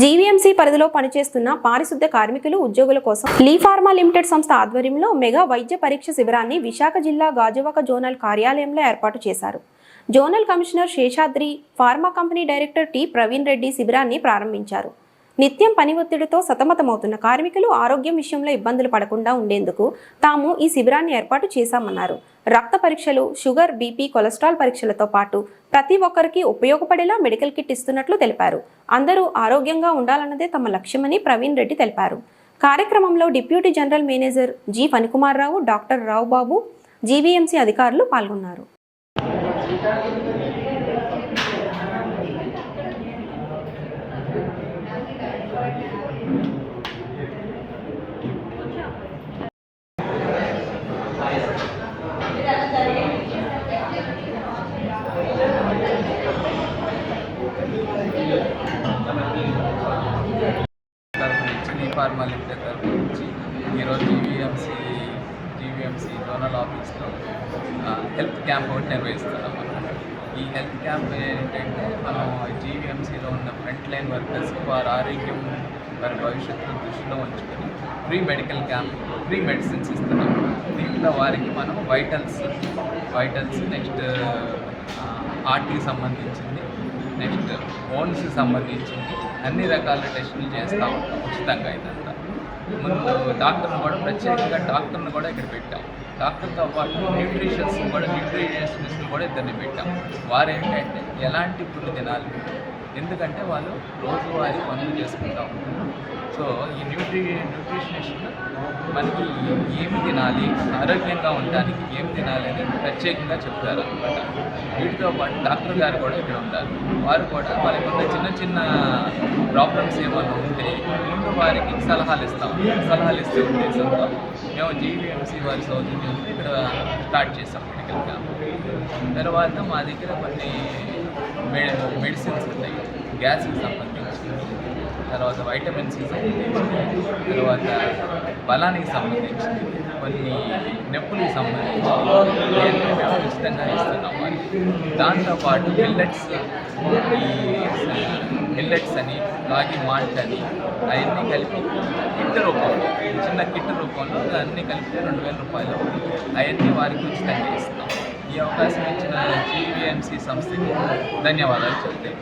GVMC పరిధిలో పనిచేస్తున్న పారిశుద్ధ్య కార్మికులు ఉద్యోగుల కోసం లీ ఫార్మా లిమిటెడ్ సంస్థ ఆధ్వర్యంలో మెగా వైద్య పరీక్ష శిబిరాన్ని విశాఖ జిల్లా గాజువాక జోనల్ కార్యాలయంలో ఏర్పాటు చేశారు. Zonal commissioner Seshadri pharma company director T Praveen Reddy శిబిరాన్ని ప్రారంభించారు. నిత్యం పని ఒత్తిడితో సతమతమవుతున్న కార్మికులు ఆరోగ్యం విషయంలో ఇబ్బందులు పడకుండా ఉండేందుకు తాము ఈ శిబిరాన్ని ఏర్పాటు చేశామన్నారు. రక్త పరీక్షలు షుగర్ బీపీ కొలెస్ట్రాల్ పరీక్షలతో పాటు ప్రతి ఒక్కరికి ఉపయోగపడేలా మెడికల్ కిట్ ఇస్తున్నట్లు తెలిపారు. అందరూ ఆరోగ్యంగా ఉండాలన్నదే తమ లక్ష్యమని ప్రవీణ్ రెడ్డి తెలిపారు. కార్యక్రమంలో deputy general manager G Phanikumar Rao doctor Rao Babu GVMC అధికారులు పాల్గొన్నారు తరఫు నుంచి ఈ ఫార్మా లిమిటెడ్ తరఫు నుంచి ఈరోజు జీవీఎంసీ జీవీఎంసీ జోనల్ ఆఫీస్లో హెల్త్ క్యాంప్ ఒకటి నిర్వహిస్తున్నాం మనం ఈ హెల్త్ క్యాంప్ ఏంటంటే మనం జీవీఎంసీలో ఉన్న ఫ్రంట్ లైన్ వర్కర్స్ వారి ఆరోగ్యం వారి భవిష్యత్తును దృష్టిలో ఉంచుకొని free medical camp free medicines ఇస్తున్నాం. దీంట్లో వారికి మనం వైటల్స్ వైటల్స్ నెక్స్ట్ ఆర్టీకి సంబంధించింది నెక్స్ట్ ఫోన్స్కి సంబంధించింది అన్ని రకాల టెస్టులు చేస్తూ ఉంటాం ఉచితంగా ఇదంతా ముందు డాక్టర్ని కూడా ప్రత్యేకంగా డాక్టర్ని కూడా ఇక్కడ పెట్టాం. డాక్టర్తో పాటు న్యూట్రిషన్స్ కూడా న్యూట్రిషనిస్ట్ని కూడా ఇద్దరిని పెట్టాం. వారు ఏంటంటే ఎలాంటి ఫుడ్ తినాలి? ఎందుకంటే వాళ్ళు రోజువారీ పనులు చేసుకుంటా ఉంటారు సో ఈ న్యూట్రి న్యూట్రిషనిస్ట్ మనకి ఏమి తినాలి ఆరోగ్యంగా ఉండడానికి ఏం తినాలి అని ప్రత్యేకంగా చెప్తారు అనమాట వీటితో పాటు డాక్టర్ గారు కూడా ఇక్కడ ఉంటారు. వారు కూడా వాళ్ళకి ఉన్న చిన్న చిన్న ప్రాబ్లమ్స్ ఏమైనా ఉంటే ముందు వారికి సలహాలు ఇస్తాం సలహాలు ఇస్తే ఉద్దేశంతో మేము జీవీఎంసీ వారి సౌజన్యంతో ఇక్కడ స్టార్ట్ చేస్తాం మెడికల్ క్యాంప్ తర్వాత మా దగ్గర కొన్ని మె మెడిసిన్స్ ఉన్నాయి. గ్యాస్కి సంబంధించి. తర్వాత వైటమిన్స్కి సంబంధించి. తర్వాత బలానికి సంబంధించి. కొన్ని నొప్పులకు సంబంధించి. మేము ఉచితంగా ఇస్తున్నాం దాంతోపాటు మిల్లెట్స్ ఈ మిల్లెట్స్ అని రాగి మాల్ట్ అని అవన్నీ కలిపి కిట్ రూపంలో చిన్న కిట్ రూపంలో అన్నీ కలిపి రెండు వేల రూపాయలు. అవన్నీ వారికి ఉచితంగా ఇస్తున్నాం. ఈ అవకాశం ఇచ్చిన జీవీఎంసీ సంస్థకి ధన్యవాదాలు చెప్తాను.